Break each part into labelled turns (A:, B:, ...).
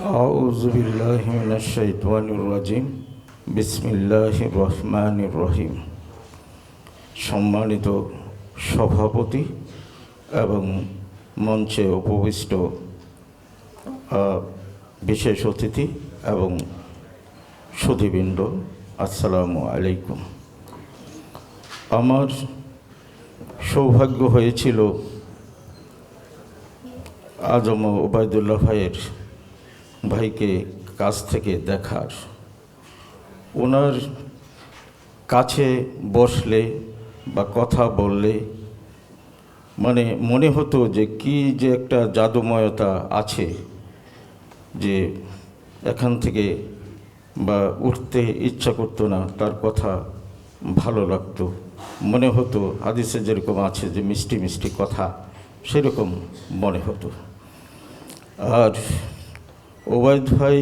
A: أعوذ بالله من الشيطان الرجيم بسم الله الرحمن الرحيم সম্মানিত সভাপতি এবং মঞ্চে উপবিষ্ট আহ, বিশেষ অতিথি এবং সুধীবৃন্দ আসসালামু আলাইকুম আমার সৌভাগ্য হয়েছিল আজম ওবায়দুল্লাহ ভাইয়ের ভাইকে কাছ থেকে দেখার। ওনার কাছে বসলে বা কথা বললে মানে মনে হতো যে কি যে একটা জাদুময়তা আছে যে এখান থেকে বা উঠতে ইচ্ছা করতো না, তার কথা ভালো লাগতো। মনে হতো হাদিসে যেরকম আছে যে মিষ্টি মিষ্টি কথা, সেরকম মনে হতো। আর ওবায়দ ভাই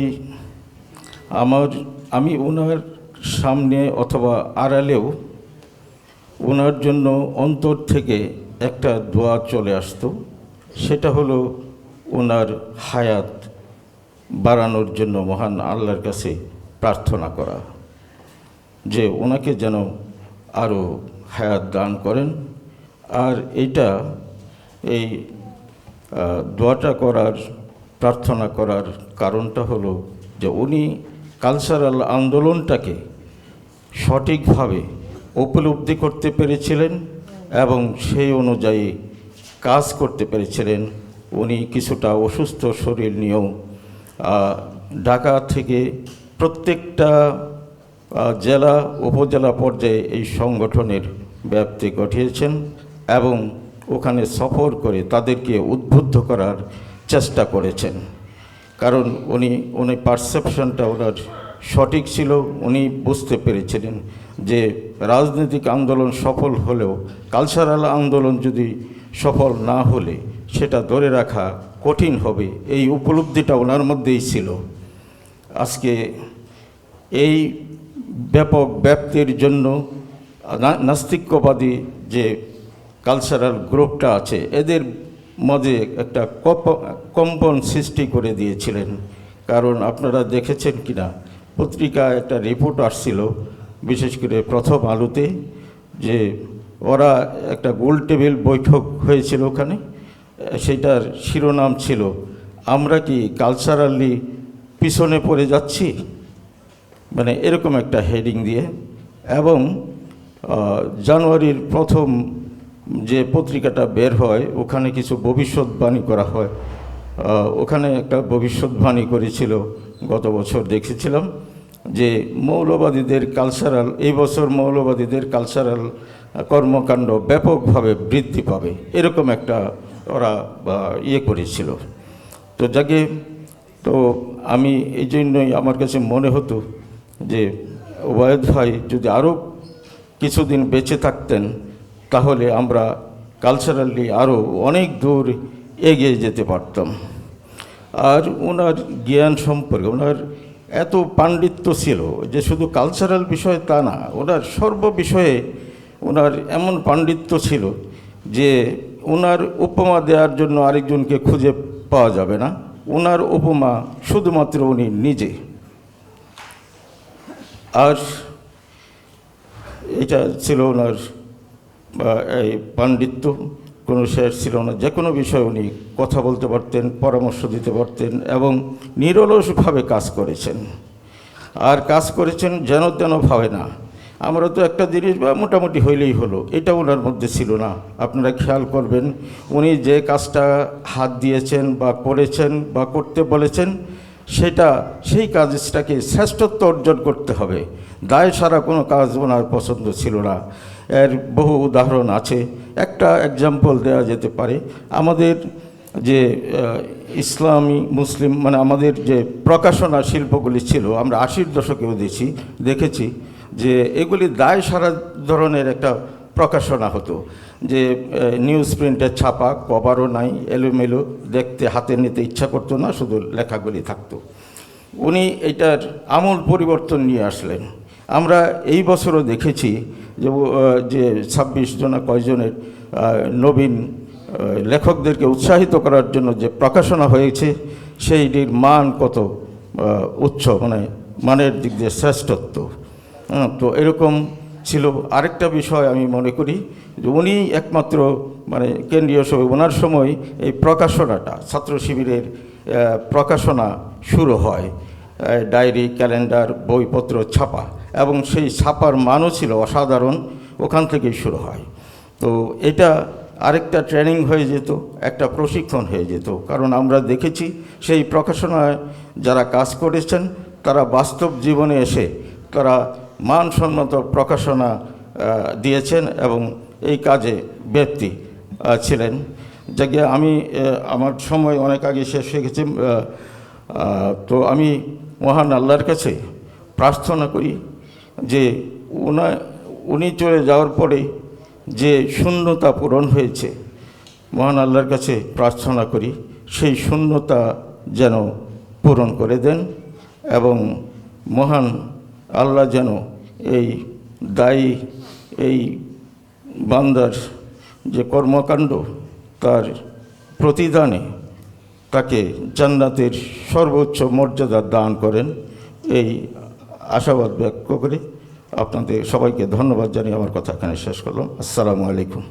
A: আমার, আমি ওনার সামনে অথবা আড়ালেও ওনার জন্য অন্তর থেকে একটা দোয়া চলে আসতো। সেটা হলো ওনার হায়াত বাড়ানোর জন্য মহান আল্লাহর কাছে প্রার্থনা করা, যে ওনাকে যেন আরও হায়াত দান করেন। আর এটা এই দোয়াটা করার প্রার্থনা করার কারণটা হলো যে উনি কালচারাল আন্দোলনটাকে সঠিকভাবে উপলব্ধি করতে পেরেছিলেন এবং সেই অনুযায়ী কাজ করতে পেরেছিলেন। উনি কিছুটা অসুস্থ শরীর নিয়েও ঢাকা থেকে প্রত্যেকটা জেলা, উপজেলা পর্যায়ে এই সংগঠনের ব্যাপ্তি ঘটিয়েছেন এবং ওখানে সফর করে তাদেরকে উদ্বুদ্ধ করার চেষ্টা করেছেন। কারণ উনি উনি পারসেপশনটা ওনার সঠিক ছিল, উনি বুঝতে পেরেছিলেন যে রাজনৈতিক আন্দোলন সফল হলেও কালচারাল আন্দোলন যদি সফল না হলে, সেটা ধরে রাখা কঠিন হবে। এই উপলব্ধিটা ওনার মধ্যেই ছিল। আজকে এই ব্যাপক ব্যাপ্তির জন্য নাস্তিক্যবাদী যে কালচারাল গ্রুপটা আছে, এদের মাঝে একটা কম্পন সৃষ্টি করে দিয়েছিলেন। কারণ আপনারা দেখেছেন কিনা, পত্রিকায় একটা রিপোর্ট আসছিল, বিশেষ করে প্রথম আলোতে, যে ওরা একটা গোল টেবিল বৈঠক হয়েছিল ওখানে, সেটার শিরোনাম ছিল, আমরা কি কালচারালি পিছনে পড়ে যাচ্ছি? মানে এরকম একটা হেডিং দিয়ে, এবং জানুয়ারির প্রথম যে পত্রিকাটা বের হয়, ওখানে কিছু ভবিষ্যৎবাণী করা হয়। ওখানে একটা ভবিষ্যৎবাণী করেছিল, গত বছর দেখেছিলাম, যে মৌলবাদীদের কালচারাল এই বছর মৌলবাদীদের কালচারাল কর্মকাণ্ড ব্যাপকভাবে বৃদ্ধি পাবে, এরকম একটা ওরা ইয়ে করেছিল। তো যাকে, তো আমি এই জন্যই আমার কাছে মনে হতো যে ওবায়দ ভাই যদি আরও কিছুদিন বেঁচে থাকতেন তাহলে আমরা কালচারালি আরও অনেক দূর এগিয়ে যেতে পারতাম। আর ওনার জ্ঞান সম্পর্কে, ওনার এত পাণ্ডিত্য ছিল যে শুধু কালচারাল বিষয় তা না, ওনার সর্ব বিষয়ে ওনার এমন পাণ্ডিত্য ছিল যে ওনার উপমা দেওয়ার জন্য আরেকজনকে খুঁজে পাওয়া যাবে না। ওনার উপমা শুধুমাত্র উনি নিজে। আর এটা ছিল ওনার এই পাণ্ডিত্য কোনো শেষ ছিল না। যে কোনো বিষয়ে উনি কথা বলতে পারতেন, পরামর্শ দিতে পারতেন এবং নিরলসভাবে কাজ করেছেন। আর কাজ করেছেন যেন তেনভাবে না। আমরা তো একটা জিনিস বা মোটামুটি হইলেই হলো, এটা ওনার মধ্যে ছিল না। আপনারা খেয়াল করবেন, উনি যে কাজটা হাত দিয়েছেন বা করেছেন বা করতে বলেছেন, সেটা সেই কাজটাকে শ্রেষ্ঠত্ব অর্জন করতে হবে। দায় সারা কোনো কাজ ওনার পছন্দ ছিল না। এর বহু উদাহরণ আছে। একটা এক্সাম্পল দেওয়া যেতে পারে। আমাদের যে ইসলামী মুসলিম মানে আমাদের যে প্রকাশনা শিল্পগুলি ছিল, আমরা আশির দশকেও দেখছি, দেখেছি যে এগুলি দায় সারা ধরনের একটা প্রকাশনা হতো। যে নিউজ প্রিন্টের ছাপা কবারও নাই, এলোমেলো, দেখতে হাতে নিতে ইচ্ছা করতো না, শুধু লেখাগুলি থাকতো। উনি এটার আমূল পরিবর্তন নিয়ে আসলেন। আমরা এই বছরও দেখেছি যে যে ছাব্বিশ জনা কয়জনের নবীন লেখকদেরকে উৎসাহিত করার জন্য যে প্রকাশনা হয়েছে সেইটির মান কত উচ্চ মানে মানের দিক দিয়ে শ্রেষ্ঠত্ব। হ্যাঁ, তো এরকম ছিল। আরেকটা বিষয় আমি মনে করি যে উনি একমাত্র মানে কেন্দ্রীয় সভা ওনার সময় এই প্রকাশনাটা ছাত্র শিবিরের প্রকাশনা শুরু হয়। ডায়েরি, ক্যালেন্ডার, বইপত্র ছাপা এবং সেই ছাপার মানও ছিল অসাধারণ ওখান থেকেই শুরু হয়। তো এটা আরেকটা ট্রেনিং হয়ে যেত, একটা প্রশিক্ষণ হয়ে যেত। কারণ আমরা দেখেছি সেই প্রকাশনায় যারা কাজ করেছেন, তারা বাস্তব জীবনে এসে তারা মানসম্মত প্রকাশনা দিয়েছেন এবং এই কাজে ব্যক্তি ছিলেন। যাকে আমি আমার সময় অনেক আগে শেষ হয়ে গেছে তো আমি মহান আল্লাহর কাছে প্রার্থনা করি যে উনা, উনি চলে যাওয়ার পরে যে শূন্যতা পূরণ হয়েছে, মহান আল্লাহর কাছে প্রার্থনা করি সেই শূন্যতা যেন পূরণ করে দেন এবং মহান আল্লাহ যেন এই দায়ী, এই বান্দার যে কর্মকাণ্ড তার প্রতিদানে তাকে জান্নাতের সর্বোচ্চ মর্যাদা দান করেন। এই আশাবাদ ব্যক্ত করে আপনাদের সবাইকে ধন্যবাদ জানিয়ে আমার কথা এখানে শেষ করলাম। আসসালামু আলাইকুম।